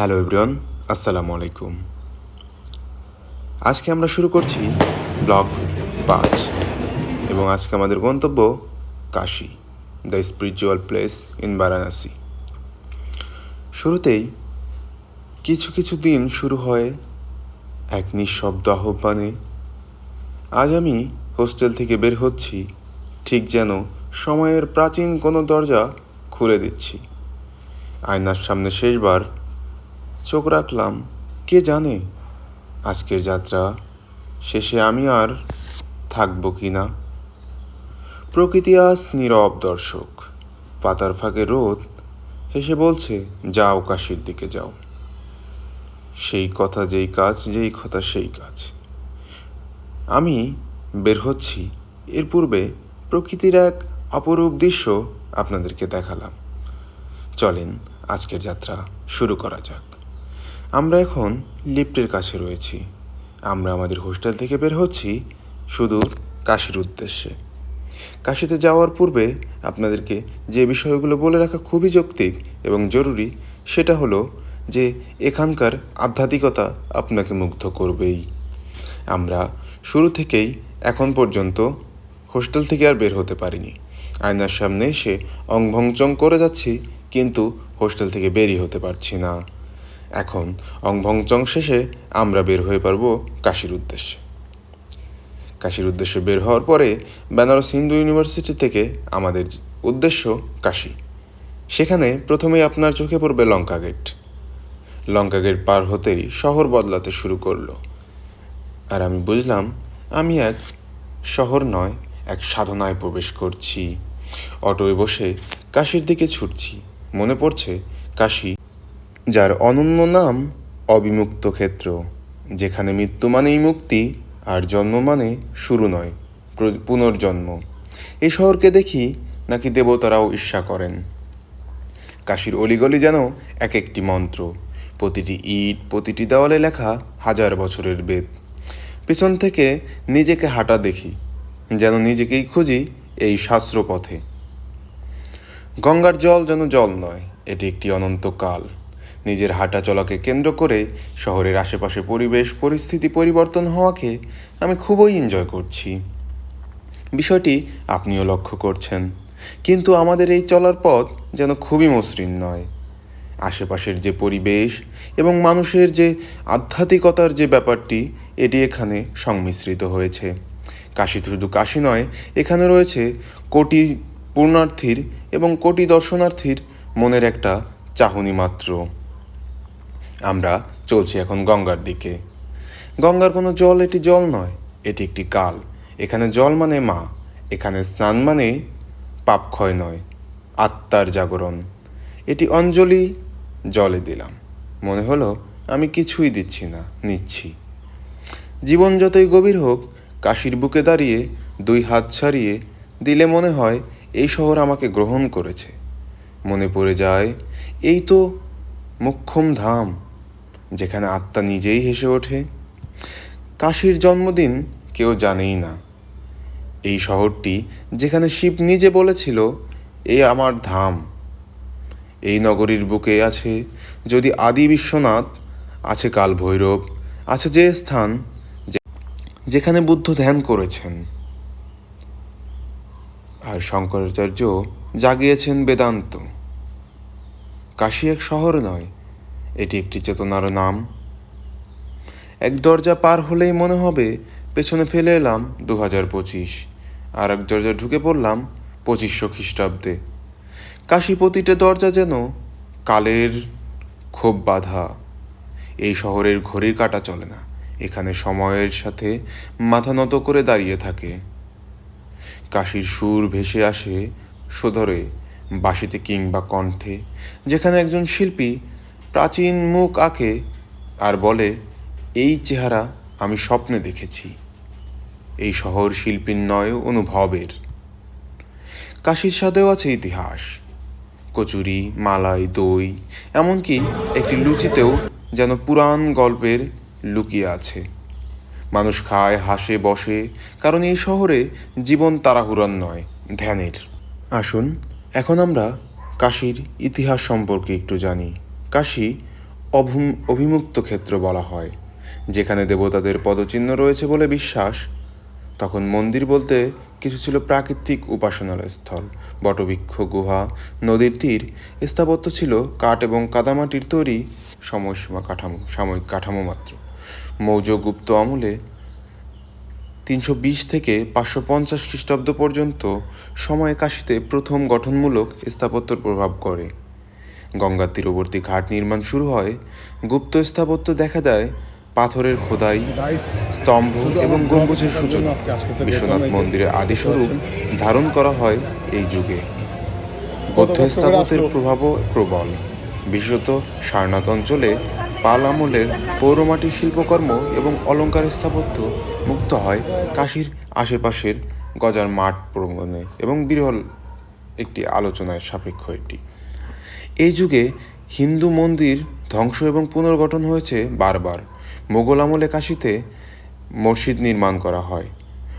Hello everyone আসসালামু আলাইকুম আজকে আমরা শুরু করছি ব্লক পাঁচ এবং আজকে আমাদের গন্তব্য Kashi the spiritual place in Varanasi শুরুতেই কিছু কিছু দিন শুরু হয় এক নিঃশব্দ আহ্বানে। আজ আমি হোস্টেল থেকে বের হচ্ছি, ঠিক যেন সময়ের প্রাচীন কোনো দরজা খুলে দিচ্ছি। আয়নার সামনে শেষবার চোখ রাখলাম। কে জানে আজকের যাত্রা শেষে আমি আর থাকব কি না? প্রকৃতি আজ নীরব দর্শক। পাতার ফাঁকে রোদ হেসে বলছে, যাও কাশির দিকে যাও। সেই কথা যেই কাজ, যেই কথা সেই কাজ। আমি বের হচ্ছি। এর পূর্বে প্রকৃতির এক অপরূপ দৃশ্য আপনাদেরকে দেখালাম। চলেন, আজকের যাত্রা শুরু করা যাক। আমরা এখন লিফটের কাছে রয়েছি। আমরা আমাদের হোস্টেল থেকে বের হচ্ছি শুধু কাশির উদ্দেশ্যে। কাশিতে যাওয়ার পূর্বে আপনাদেরকে যে বিষয়গুলো বলে রাখা খুবই যৌক্তিক এবং জরুরি, সেটা হলো যে এখানকার আধ্যাত্মিকতা আপনাকে মুগ্ধ করবেই। আমরা শুরু থেকেই এখন পর্যন্ত হোস্টেল থেকে আর বের হতে পারিনি। আয়নার সামনে এসে অংভংচং করে যাচ্ছি, কিন্তু হোস্টেল থেকে বেরিয়ে হতে পারছি না। এখন অংভংচং শেষে আমরা বের হয়ে পারব কাশির উদ্দেশ্যে। কাশির উদ্দেশ্যে বের হওয়ার পরে বেনারস হিন্দু ইউনিভার্সিটি থেকে আমাদের উদ্দেশ্য কাশি। সেখানে প্রথমেই আপনার চোখে পড়বে লঙ্কা গেট। লঙ্কা গেট পার হতেই শহর বদলাতে শুরু করল। আর আমি বুঝলাম, আমি এক শহর নয়, এক সাধনায় প্রবেশ করছি। অটোয় বসে কাশির দিকে ছুটছি। মনে পড়ছে কাশী যার অনন্য নাম অবিমুক্ত ক্ষেত্র, যেখানে মৃত্যু মানেই মুক্তি আর জন্ম মানে শুরু নয় পুনর্জন্ম। এই শহরকে দেখি নাকি দেবতারাও ঈর্ষা করেন। কাশীর অলিগলি যেন এক একটি মন্ত্র, প্রতিটি ইট, প্রতিটি দেওয়ালে লেখা হাজার বছরের বেদ। পেছন থেকে নিজেকে হাঁটা দেখি, যেন নিজেকেই খুঁজি এই শাস্ত্র পথে গঙ্গার জল যেন জল নয়, এটি একটি অনন্ত কাল। নিজের হাঁটা চলাকে কেন্দ্র করে শহরের আশেপাশে পরিবেশ, পরিস্থিতি পরিবর্তন হওয়াকে আমি খুবই এনজয় করছি। বিষয়টি আপনিও লক্ষ্য করছেন। কিন্তু আমাদের এই চলার পথ যেন খুবই মসৃণ নয়। আশেপাশের যে পরিবেশ এবং মানুষের যে আধ্যাত্মিকতার যে ব্যাপারটি, এটি এখানে সংমিশ্রিত হয়েছে। কাশী শুধু কাশী নয়, এখানে রয়েছে কোটি পূর্ণার্থীর এবং কোটি দর্শনার্থীর মনের একটা চাহনি মাত্র। আমরা চলছি এখন গঙ্গার দিকে। গঙ্গার কোনো জল এটি জল নয়, এটি একটি কাল। এখানে জল মানে মা, এখানে স্নান মানে পাপ ক্ষয় নয়, আত্মার জাগরণ। এটি অঞ্জলি, জলে দিলাম। মনে হলো, আমি কিছুই দিচ্ছি না, নিচ্ছি। জীবন যতই গভীর হোক, কাশির বুকে দাঁড়িয়ে, দুই হাত ছাড়িয়ে দিলে মনে হয়, এই শহর আমাকে গ্রহণ করেছে। মনে পড়ে যায়, এই তো মুখ্যম ধাম। যেখানে আত্মা নিজেই হেসে ওঠে। কাশীর জন্মদিন কেউ জানেই না। এই শহরটি যেখানে শিব নিজে বলেছিল, এ আমার ধাম। এই নগরীর বুকে আছে যদি আদি বিশ্বনাথ, আছে কাল ভৈরব আছে যে স্থান যেখানে বুদ্ধ ধ্যান করেছেন। আর শঙ্করাচার্য জাগিয়েছেন বেদান্ত। কাশী এক শহর নয় এটি একটি চেতনার নাম। এক দরজা পার হলেই মনে হবে, পেছনে ফেলে এলাম দু হাজার পঁচিশ। আর এক দরজা ঢুকে পড়লাম পঁচিশশো খ্রিস্টাব্দে। কাশী প্রতিটা দরজা যেন কালের ক্ষোভ বাধা। এই শহরের ঘড়ির কাটা চলে না, এখানে সময়ের সাথে মাথা নত করে দাঁড়িয়ে থাকে। কাশির সুর ভেসে আসে সোধরে বাঁশিতে কিংবা কণ্ঠে, যেখানে একজন শিল্পী প্রাচীন মুখ আঁকে আর বলে, এই চেহারা আমি স্বপ্নে দেখেছি। এই শহর শিল্পীর নয়, অনুভবের। কাশির সাথেও আছে ইতিহাস। কচুরি, মালাই, দই, এমনকি একটি লুচিতেও যেন পুরাণ গল্পের লুকিয়ে আছে। মানুষ খায়, হাসে, বসে, কারণ এই শহরে জীবন তাড়াহুড়ার নয়, ধ্যানের। আসুন, এখন আমরা কাশির ইতিহাস সম্পর্কে একটু জানি। কাশী অভুম, অভিমুক্ত ক্ষেত্র বলা হয়। যেখানে দেবতাদের পদচিহ্ন রয়েছে বলে বিশ্বাস। তখন মন্দির বলতে কিছু ছিল প্রাকৃতিক উপাসনালয় স্থল। বটবৃক্ষ, গুহা, নদীর তীর স্থাপত্য ছিল কাঠ এবং কাদামাটির তৈরি সময়সীমা কাঠামো, সাময়িক কাঠামো মাত্র। মৌর্য গুপ্ত আমলে তিনশো বিশ থেকে পাঁচশো পঞ্চাশ খ্রিস্টাব্দ পর্যন্ত সময়ে কাশিতে প্রথম গঠনমূলক স্থাপত্যর প্রভাব করে। গঙ্গার তীরবর্তী ঘাট নির্মাণ শুরু হয়। গুপ্ত স্থাপত্য দেখা যায় পাথরের খোদাই, স্তম্ভ এবং গম্বুজের সূচনা। বিশ্বনাথ মন্দিরের আদিস্বরূপ ধারণ করা হয় এই যুগে। বৌদ্ধ স্থাপত্যের প্রভাবও প্রবল। বিশেষত সারনাথ অঞ্চলে পাল আমলের পৌরমাটির শিল্পকর্ম এবং অলঙ্কার স্থাপত্য মুক্ত হয় কাশীর আশেপাশের গজার মাঠ প্রঙ্গনে এবং বিরল একটি আলোচনায় সাপেক্ষ এটি এই যুগে হিন্দু মন্দির ধ্বংস এবং পুনর্গঠন হয়েছে বারবার। মোগল আমলে কাশীতে মসজিদ নির্মাণ করা হয়।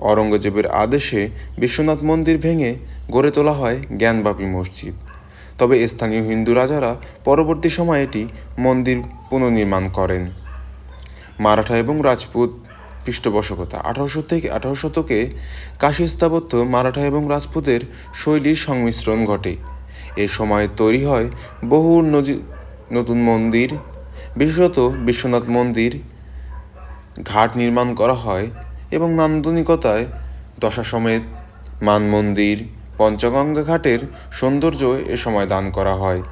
অরঙ্গজেবের আদেশে বিশ্বনাথ মন্দির ভেঙে গড়ে তোলা হয় জ্ঞানবাপী মসজিদ। তবে স্থানীয় হিন্দু রাজারা পরবর্তী সময়ে এটি মন্দির পুনর্নির্মাণ করেন। মারাঠা এবং রাজপুত পৃষ্ঠপোষকতা আঠারোশো থেকে আঠারো শতকে কাশী স্থাপত্য মারাঠা এবং রাজপুতের শৈলীর সংমিশ্রণ ঘটে। এ সময় তৈরি হয় বহু নতুন মন্দির। বিশেষত বিশ্বনাথ মন্দির ঘাট নির্মাণ করা হয় এবং নান্দনিকতায় দশাসমেত মান মন্দির, পঞ্চগঙ্গা ঘাটের সৌন্দর্য এ সময় দান করা হয়।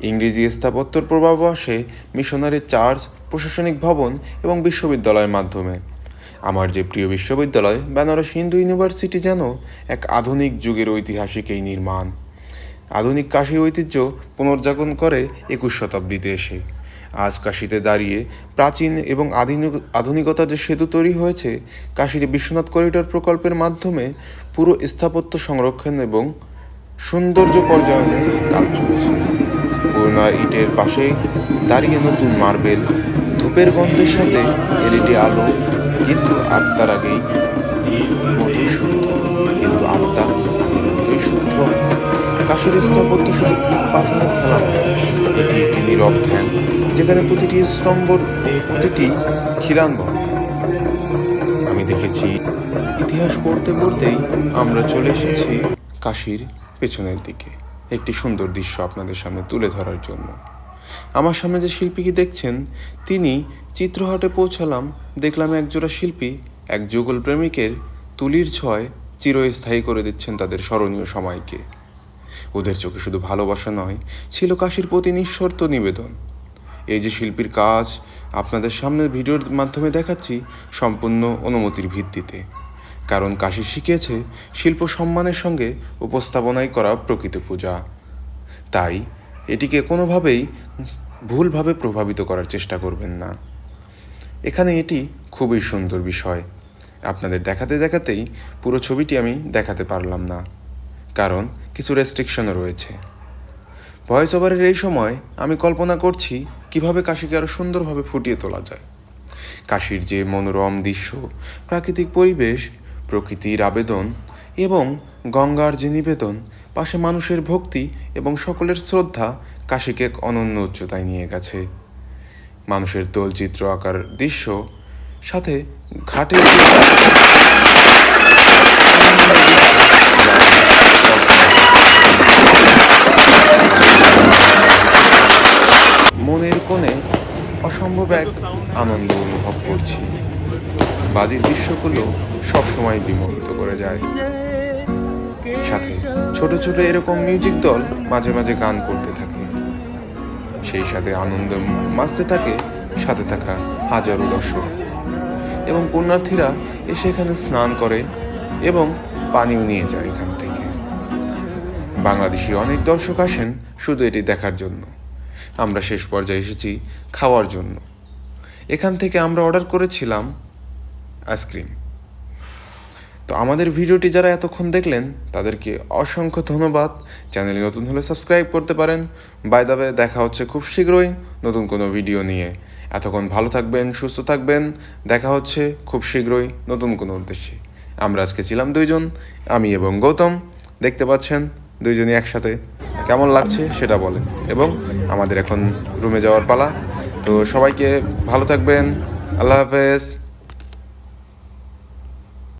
ইংরেজি স্থাপত্যর প্রভাব আসে মিশনারি চার্চ, প্রশাসনিক ভবন এবং বিশ্ববিদ্যালয়ের মাধ্যমে। আমার যে প্রিয় বিশ্ববিদ্যালয়, বেনারস হিন্দু ইউনিভার্সিটি যেন এক আধুনিক যুগের ঐতিহাসিক এই নির্মাণ। আধুনিক কাশী ঐতিহ্য পুনর্জাগরণ করে একুশ শতাব্দীতে এসে। আজ কাশিতে দাঁড়িয়ে প্রাচীন এবং আধুনিক, আধুনিকতার যে সেতু তৈরি হয়েছে, কাশীর বিশ্বনাথ করিডোর প্রকল্পের মাধ্যমে পুরো স্থাপত্য সংরক্ষণ এবং সৌন্দর্য পর্যায়নের কাজ চলছে। পুরোনো ইটের পাশে দাঁড়িয়ে নতুন মার্বেল, ধূপের গন্ধের সাথে এলইডি আলো, কিন্তু আত্মার আগেই কাশীর স্থাপত্য শুধু পাথরের খেলা নয়, এটি একটি নীরব ধ্যান, যেখানে প্রতিটি স্তম্ভর প্রতিটি খিলানবন আমি দেখেছি, ইতিহাস পড়তে পড়তেই আমরা চলে এসেছি কাশির পেছনের দিকে, একটি সুন্দর দৃশ্য আপনাদের সামনে তুলে ধরার জন্য। আমার সামনে যে শিল্পীকে দেখছেন, তিনি চিত্রহাটে পৌঁছালাম, দেখলাম একজোড়া শিল্পী, এক যুগল প্রেমিকের তুলির ছয় চিরস্থায়ী করে দিচ্ছেন তাদের স্মরণীয় সময়কে। ওদের চোখে শুধু ভালোবাসা নয়, ছিল কাশির প্রতি নিঃশর্ত নিবেদন। এই যে শিল্পীর কাজ, আপনাদের সামনে ভিডিওর মাধ্যমে দেখাচ্ছি সম্পূর্ণ অনুমতির ভিত্তিতে। কারণ কাশি শিখিয়েছে শিল্প সম্মানের সঙ্গে উপস্থাপনায় করা প্রকৃত পূজা। তাই এটিকে কোনোভাবেই ভুলভাবে প্রভাবিত করার চেষ্টা করবেন না। এখানে এটি খুবই সুন্দর বিষয়। আপনাদের দেখাতে দেখাতেই পুরো ছবিটি আমি দেখাতে পারলাম না। কারণ কিছু রেস্ট্রিকশনও রয়েছে। ভয়েস ওভারের এই সময় আমি কল্পনা করছি কীভাবে কাশিকে আরও সুন্দরভাবে ফুটিয়ে তোলা যায়। কাশির যে মনোরম দৃশ্য, প্রাকৃতিক পরিবেশ, প্রকৃতির আবেদন এবং গঙ্গার যে নিবেদন, পাশে মানুষের ভক্তি এবং সকলের শ্রদ্ধা কাশিকে এক অনন্য উচ্চতায় নিয়ে গেছে। মানুষের দোলচিত্র আঁকার দৃশ্য, সাথে ঘাটের অসম্ভব এক আনন্দ অনুভব করছি। বাজির দৃশ্যগুলো সবসময় বিমোহিত করে যায়। সাথে ছোট ছোট এরকম মিউজিক দল মাঝে মাঝে গান করতে থাকে। সেই সাথে আনন্দ মাসতে থাকে, সাথে থাকা হাজারো দর্শক। এবং পুণ্যার্থীরা এসে এখানে স্নান করে এবং পানিও নিয়ে যায় এখান থেকে। বাংলাদেশি অনেক দর্শক আসেন শুধু এটি দেখার জন্য। আমরা শেষ পর্যায়ে এসেছি খাওয়ার জন্য। এখান থেকে আমরা অর্ডার করেছিলাম আইসক্রিম তো আমাদের ভিডিওটি যারা এতক্ষণ দেখলেন, তাদেরকে অসংখ্য ধন্যবাদ। চ্যানেলে নতুন হলে সাবস্ক্রাইব করতে পারেন। বাই দাবে দেখা হচ্ছে খুব শীঘ্রই নতুন কোনো ভিডিও নিয়ে। এতক্ষণ ভালো থাকবেন, সুস্থ থাকবেন। দেখা হচ্ছে খুব শীঘ্রই নতুন কোনো উদ্দেশ্যে। আমরা আজকে ছিলাম দুইজন, আমি এবং গৌতম। দেখতে পাচ্ছেন, দুইজনই একসাথে। কেমন লাগছে সেটা বলেন। এবং আমাদের এখন রুমে যাওয়ার পালা। তো সবাইকে ভালো থাকবেন। আল্লাহ হাফেজ।